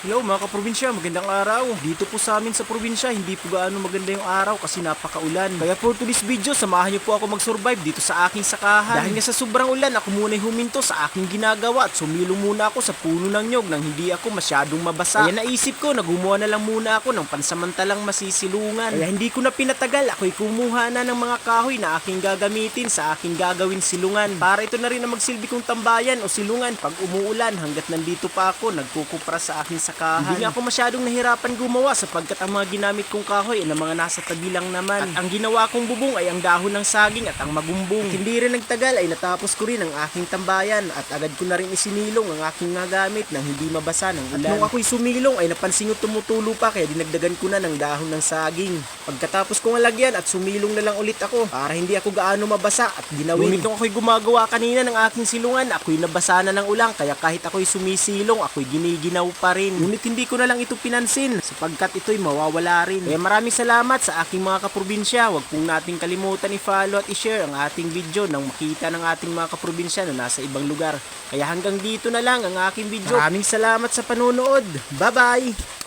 Hello mga kaprobinsya, magandang araw. Dito po sa amin sa probinsya, hindi po gaano maganda yung araw kasi napakaulan. Kaya for today's video, samahan niyo po ako mag-survive dito sa aking sakahan. Dahil nga sa sobrang ulan, ako muna huminto sa aking ginagawa at sumilong muna ako sa puno ng nyog nang hindi ako masyadong mabasa. Kaya naisip ko na na lang muna ako ng pansamantalang masisilungan. Kaya hindi ko na pinatagal, ako'y kumuha na ng mga kahoy na aking gagamitin sa aking gagawin silungan. Para ito na rin ang magsilbi kong tambayan o silungan pag umuulan hanggat nandito pa ako nagkukupra sa aking sakahan. Hindi ako masyadong nahirapan gumawa sapagkat ang mga ginamit kong kahoy ay ng mga nasa tabi lang naman. At ang ginawa kong bubong ay ang dahon ng saging at ang magumbong. At hindi rin nagtagal ay natapos ko rin ang aking tambayan at agad ko na rin isinilong ang aking mga gamit nang hindi mabasa ng ulan. At nung ako'y sumilong ay napansin ko tumutulo pa kaya dinagdagan ko na ng dahon ng saging. Pagkatapos kong lagyan at sumilong na lang ulit ako para hindi ako gaano mabasa at ginawin. Ngunit nung ako'y gumagawa kanina ng aking silungan, ako'y nabasa na ng ulang kaya kahit ako'y sumisilong, ako'y giniginaw pa rin. Ngunit hindi ko na lang ito pinansin sapagkat ito'y mawawala rin. Kaya maraming salamat sa aking mga kaprobinsya. Huwag pong nating kalimutan i-follow at i-share ang ating video nang makita ng ating mga kaprobinsya na nasa ibang lugar. Kaya hanggang dito na lang ang aking video. Maraming salamat sa panonood. Bye-bye!